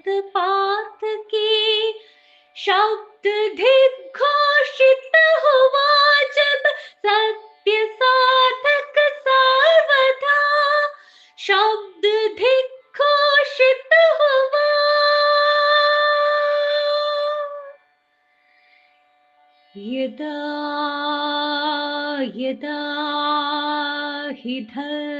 भारत पार्थ की शब्द दिग्घोषित हुआ जब सत्य साधक सर्वथा शब्द दिग्घोषित हुआ। यदा यदा हि धर्मस्य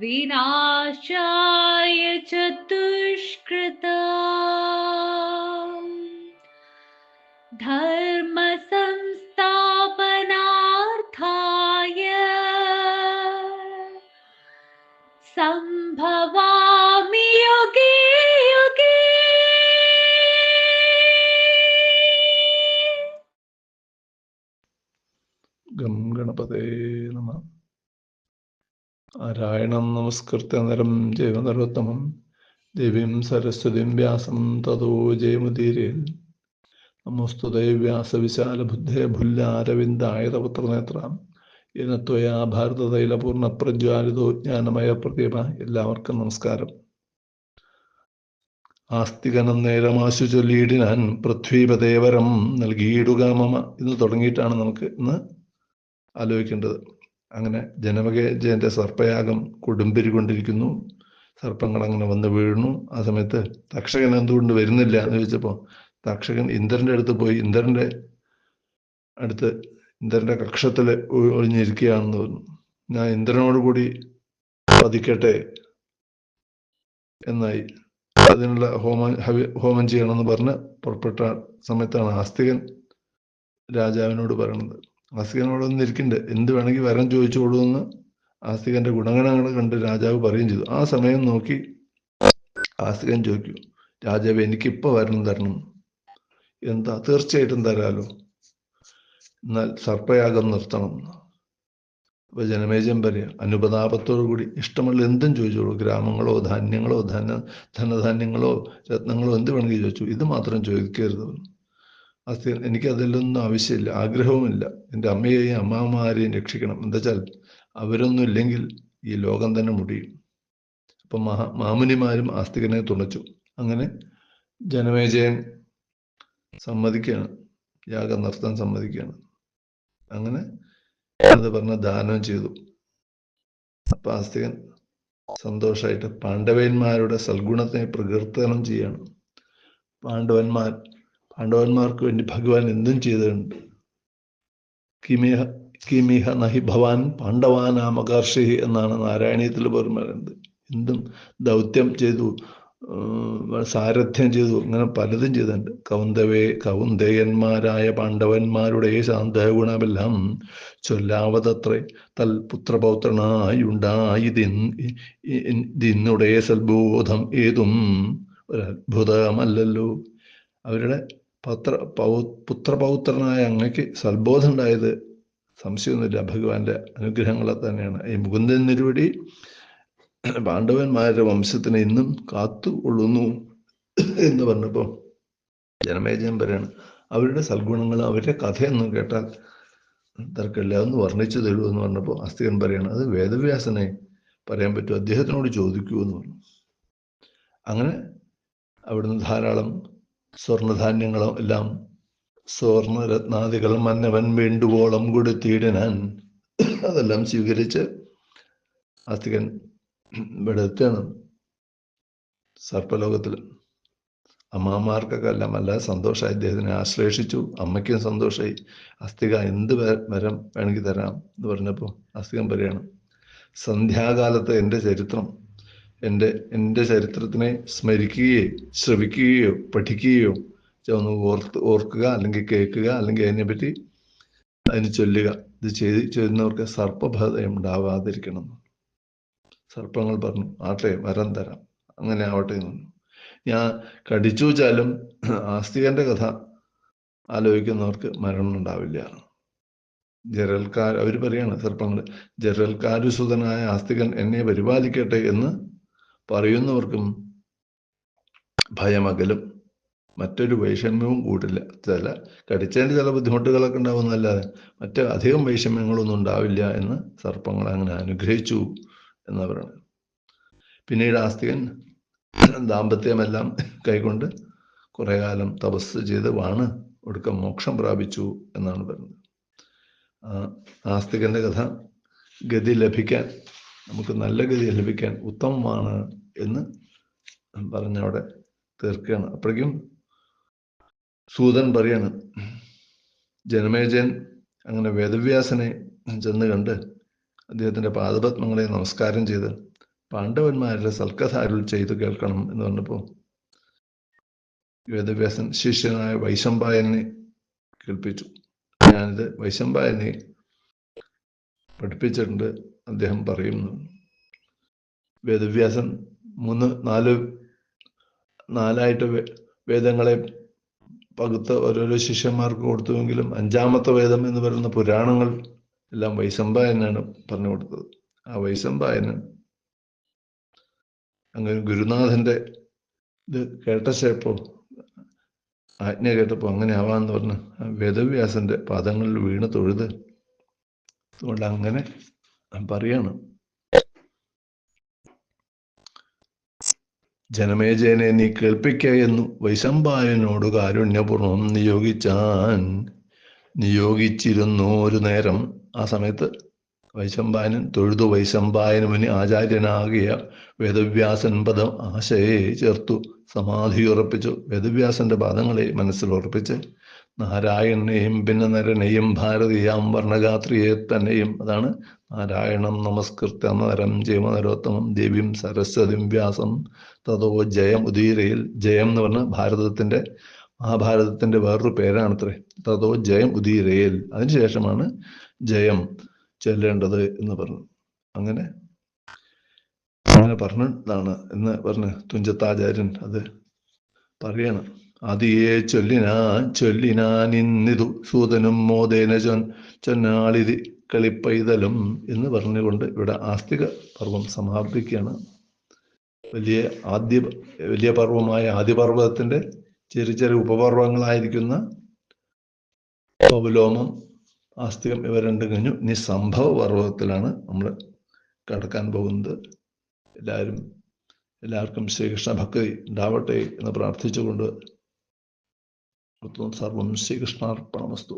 विनाशाय चतुष्कृता धर्मसंस्थापनार्थाय सम्भवामि युगे युगे। गं गणपते नमः। നാരായണം നമസ്കൃത്യ നരം ജൈവനരോത്തമം ദേവീം സരസ്വതിം വ്യാസം തതോ ജയമുദീരേ. നമോസ്തു വ്യാസവിശാലബുദ്ധേ ഭുല്ലാരവിന്ദായ തപത്രനേത്രാം എന്ന ത്വയാ ഭാരതതൈലപൂർണ പ്രജ്വാലിതോ ജ്ഞാനമയ പ്രതിഭ. എല്ലാവർക്കും നമസ്കാരം. ആസ്തികനം നേരമാശു ചൊല്ലിയിടിനാൻ പൃഥ്വീപദേവരം നൽകിയിടുക മമ. എന്ന് തുടങ്ങിയിട്ടാണ് നമുക്ക് ഇന്ന് ആലോചിക്കേണ്ടത്. അങ്ങനെ ജനമകേജന്റെ സർപ്പയാഗം കൊടുമ്പിരി കൊണ്ടിരിക്കുന്നു. സർപ്പങ്ങൾ അങ്ങനെ വന്ന് വീഴുന്നു. ആ സമയത്ത് തക്ഷകൻ എന്തുകൊണ്ട് വരുന്നില്ല എന്ന് ചോദിച്ചപ്പോൾ തക്ഷകൻ ഇന്ദ്രന്റെ അടുത്ത് പോയി ഇന്ദ്രന്റെ അടുത്ത് ഇന്ദ്രന്റെ കക്ഷത്തിൽ ഒഴിഞ്ഞിരിക്കുകയാണെന്ന് തോന്നുന്നു ഞാൻ ഇന്ദ്രനോട് കൂടി പതിക്കട്ടെ എന്നായി. അതിനുള്ള ഹോമം ഹോമം ചെയ്യണമെന്ന് പറഞ്ഞ് പുറപ്പെട്ട സമയത്താണ് ആസ്തികൻ രാജാവിനോട് പറയുന്നത് ആസ്തികനോട് ഒന്ന് ഇരിക്കുന്നുണ്ട് എന്ത് വേണമെങ്കിൽ വരം ചോദിച്ചോളൂ എന്ന് ആസ്തികന്റെ ഗുണഗണങ്ങൾ കണ്ട് രാജാവ് പറയും ചെയ്തു. ആ സമയം നോക്കി ആസ്തികൻ ചോദിക്കൂ രാജാവ് എനിക്കിപ്പോൾ വരണം തരണം. എന്താ? തീർച്ചയായിട്ടും തരാലോ. എന്നാൽ സർപ്പയാഗം നിർത്തണം. അപ്പൊ ജനമേജം പറയാ അനുപതാപത്തോടു കൂടി ഇഷ്ടമുള്ള എന്തും ചോദിച്ചോളൂ ഗ്രാമങ്ങളോ ധാന്യങ്ങളോ ധന ധനധാന്യങ്ങളോ രത്നങ്ങളോ എന്ത് വേണമെങ്കിൽ ചോദിച്ചു ഇത് മാത്രം ചോദിക്കരുത്. അസ്ഥി എനിക്ക് അതിലൊന്നും ആവശ്യമില്ല ആഗ്രഹവുമില്ല. എന്റെ അമ്മയെയും അമ്മാമാരെയും രക്ഷിക്കണം. എന്താ വെച്ചാൽ അവരൊന്നും ഇല്ലെങ്കിൽ ഈ ലോകം തന്നെ മുടിയും. അപ്പൊ മഹാ മാമുനിമാരും ആസ്തികനെ തുണച്ചു. അങ്ങനെ ജനമേജയൻ സമ്മതിക്കുകയാണ്. യാഗം നിർത്താൻ സമ്മതിക്കുകയാണ്. അങ്ങനെ അത് പറഞ്ഞ ദാനം ചെയ്തു. അപ്പൊ ആസ്തികൻ സന്തോഷമായിട്ട് പാണ്ഡവന്മാരുടെ സൽഗുണത്തെ പ്രകീർത്തനം ചെയ്യാണ്. പാണ്ഡവന്മാർ പാണ്ഡവന്മാർക്ക് വേണ്ടി ഭഗവാൻ എന്തും ചെയ്തിട്ടുണ്ട്. കിമിഹ കിമിഹ നഹി ഭവാൻ പാണ്ഡവാനാമകർഷി എന്നാണ് നാരായണീയത്തിൽ പറയുന്നത് എന്തും ദൗത്യം ചെയ്തു സാരഥ്യം ചെയ്തു അങ്ങനെ പലതും ചെയ്തിട്ടുണ്ട്. കൗന്തവേ കൗന്ദേയന്മാരായ പാണ്ഡവന്മാരുടെ ശാന്തഗുണമെല്ലാം ചൊല്ലാവതത്രേ തൽ പുത്രപൗത്രനായുണ്ടായി ദിന്നുടേ സൽബോധം ഏതും ഒരത്ഭുതമല്ലല്ലോ. അവരുടെ പത്ര പൗ പുത്രപൗത്രനായ അങ്ങക്ക് സൽബോധം ഉണ്ടായത് സംശയമൊന്നുമില്ല. ഭഗവാന്റെ അനുഗ്രഹങ്ങളെ തന്നെയാണ്. ഈ മുകുന്ദൻ നിരുവടി പാണ്ഡവന്മാരുടെ വംശത്തിന് ഇന്നും കാത്തു കൊള്ളുന്നു എന്ന് പറഞ്ഞപ്പോൾ ജനമേജയം പറയാണ്. അവരുടെ സൽഗുണങ്ങൾ അവരുടെ കഥയൊന്നും കേട്ടാൽ തർക്കമില്ല. ഒന്ന് വർണിച്ചു തരൂ എന്ന് പറഞ്ഞപ്പോൾ അസ്തികൻ പറയാണ് അത് വേദവ്യാസനെ പറയാൻ പറ്റും അദ്ദേഹത്തിനോട് ചോദിക്കൂ എന്ന് പറഞ്ഞു. അങ്ങനെ അവിടുന്ന് ധാരാളം സ്വർണധാന്യങ്ങളും എല്ലാം സ്വർണരത്നാദികൾ മന്നവൻ വേണ്ടുവോളം കൊടുത്തിടനാൻ അതെല്ലാം സ്വീകരിച്ച് ആസ്തികൻ ഇവിടെ എത്തുകയാണ്. സർപ്പലോകത്തിൽ അമ്മമാർക്കൊക്കെ എല്ലാം നല്ല സന്തോഷമായി അദ്ദേഹത്തിനെ ആശ്ലേഷിച്ചു അമ്മയ്ക്കും സന്തോഷമായി. അസ്തിക എന്ത് വരം വേണമെങ്കിൽ തരാം എന്ന് പറഞ്ഞപ്പോൾ അസ്തികം പറയാണ് സന്ധ്യാകാലത്ത് എന്റെ ചരിത്രം എന്റെ എന്റെ ചരിത്രത്തിനെ സ്മരിക്കുകയോ ശ്രവിക്കുകയോ പഠിക്കുകയോ ഒന്ന് ഓർത്ത് ഓർക്കുക അല്ലെങ്കിൽ കേൾക്കുക അല്ലെങ്കിൽ അതിനെപ്പറ്റി അതിന് ചൊല്ലുക. ഇത് ചെയ്ത് ചെയ്യുന്നവർക്ക് സർപ്പഭയം ഉണ്ടാവാതിരിക്കണം. സർപ്പങ്ങൾ പറഞ്ഞു ആട്ടെ വരം തരാം. അങ്ങനെ ആവട്ടെ എന്ന് ഞാൻ കടിച്ചു വെച്ചാലും ആസ്തികന്റെ കഥ ആലോചിക്കുന്നവർക്ക് മരണം ഉണ്ടാവില്ല. ജരൽക്കാർ അവർ പറയാണ് സർപ്പങ്ങൾ ജരൽക്കാരുസുതനായ ആസ്തികൻ എന്നെ പരിപാലിക്കട്ടെ എന്ന് പറയുന്നവർക്കും ഭയമകലും മറ്റൊരു വൈഷമ്യവും കൂടില്ല. ചില കടിച്ചതിന്റെ ചില ബുദ്ധിമുട്ടുകളൊക്കെ ഉണ്ടാവുന്നല്ലാതെ മറ്റ് അധികം വൈഷമ്യങ്ങളൊന്നും ഉണ്ടാവില്ല എന്ന് സർപ്പങ്ങൾ അങ്ങനെ അനുഗ്രഹിച്ചു എന്ന് പറയുന്നത്. പിന്നീട് ആസ്തികൻ ദാമ്പത്യമെല്ലാം കൈകൊണ്ട് കുറെ കാലം തപസ് ചെയ്ത് വാണ് ഒടുക്കം മോക്ഷം പ്രാപിച്ചു എന്നാണ് പറയുന്നത്. ആസ്തികന്റെ കഥ ഗതി ലഭിക്കാൻ നമുക്ക് നല്ല ഗതി ലഭിക്കാൻ ഉത്തമമാണ് എന്ന് പറഞ്ഞവിടെ തീർക്കുകയാണ്. അപ്പോഴേക്കും സൂതൻ പറയാണ് ജനമേജയൻ അങ്ങനെ വേദവ്യാസനെ ചെന്ന് കണ്ട് അദ്ദേഹത്തിന്റെ പാദപത്മങ്ങളെ നമസ്കാരം ചെയ്ത് പാണ്ഡവന്മാരുടെ സൽക്കഥ ചെയ്തു കേൾക്കണം എന്ന് പറഞ്ഞപ്പോൾ വേദവ്യാസൻ ശിഷ്യനായ വൈശമ്പായനെ കേൾപ്പിച്ചു. ഞാനിത് വൈശമ്പായനെ പഠിപ്പിച്ചിട്ടുണ്ട്. അദ്ദേഹം പറയുന്നു. വേദവ്യാസൻ മൂന്ന് നാല് നാലായിട്ട് വേദങ്ങളെ പകുത്ത് ഓരോരോ ശിഷ്യന്മാർക്ക് കൊടുത്തുവെങ്കിലും അഞ്ചാമത്തെ വേദം എന്ന് പറയുന്ന പുരാണങ്ങൾ എല്ലാം വൈസമ്പായനാണ് പറഞ്ഞു കൊടുത്തത്. ആ വൈസമ്പായന് അങ്ങനെ ഗുരുനാഥന്റെ ഇത് കേട്ട ശേപ്പോ ആജ്ഞ കേട്ടപ്പോ അങ്ങനെ ആവാന്ന് പറഞ്ഞ് വേദവ്യാസന്റെ പാദങ്ങളിൽ വീണ് തൊഴുത്. അതുകൊണ്ട് അങ്ങനെ പറയാണ്. ജനമേജയനെ നീ കേൾപ്പിക്ക എന്നു വൈശമ്പായനോട് കാരുണ്യപൂർവം നിയോഗിച്ചാൻ. നിയോഗിച്ചിരുന്നു ഒരു നേരം. ആ സമയത്ത് വൈശമ്പായനൻ തൊഴുതു വൈശമ്പായനുവിന് ആചാര്യനാകിയ വേദവ്യാസൻ പദം ആശയെ ചേർത്തു. സമാധിയുറപ്പിച്ചു. വേദവ്യാസന്റെ പാദങ്ങളെ മനസ്സിൽ ഉറപ്പിച്ച് നാരായണനെയും പിന്നെ നരനെയും ഭാരതീയാം വർണഗാത്രിയെ തന്നെയും. അതാണ് നാരായണം നമസ്കൃത്യ നരം ജയമനരോത്തമം ദേവീം സരസ്വതിം വ്യാസം. തതോ ജയം ഉദീരയിൽ. ജയം എന്ന് പറഞ്ഞ ഭാരതത്തിന്റെ മഹാഭാരതത്തിന്റെ വേറൊരു പേരാണത്രേ. തതോ ജയം ഉദീരയിൽ. അതിനുശേഷമാണ് ജയം ചെല്ലേണ്ടത് എന്ന് പറഞ്ഞു അങ്ങനെ അങ്ങനെ പറഞ്ഞതാണ് എന്ന് പറഞ്ഞ് തുഞ്ചത്താചാര്യൻ അത് പറയണം. അതിയെ ചൊല്ലിനാൻ ചൊല്ലിനാൻ ഇന്നിതു സൂതനും മോദേന ചൊന്നാളിതി കളിപ്പൈതലും എന്ന് പറഞ്ഞുകൊണ്ട് ഇവിടെ ആസ്തിക പർവം സമാപിക്കുകയാണ് വലിയ ആദ്യ വലിയ പർവമായ ആദ്യപർവതത്തിന്റെ ചെറിയ ചെറിയ ഉപപർവങ്ങളായിരിക്കുന്ന പൗലോമം ആസ്തികം ഇവ രണ്ടും കഴിഞ്ഞു. ഇനി സംഭവ പർവതത്തിലാണ് നമ്മൾ കടക്കാൻ പോകുന്നത്. എല്ലാവരും എല്ലാവർക്കും ശ്രീകൃഷ്ണ ഭക്തി ഉണ്ടാവട്ടെ എന്ന് പ്രാർത്ഥിച്ചുകൊണ്ട് സർവം ശ്രീകൃഷ്ണാർപ്പണമസ്തു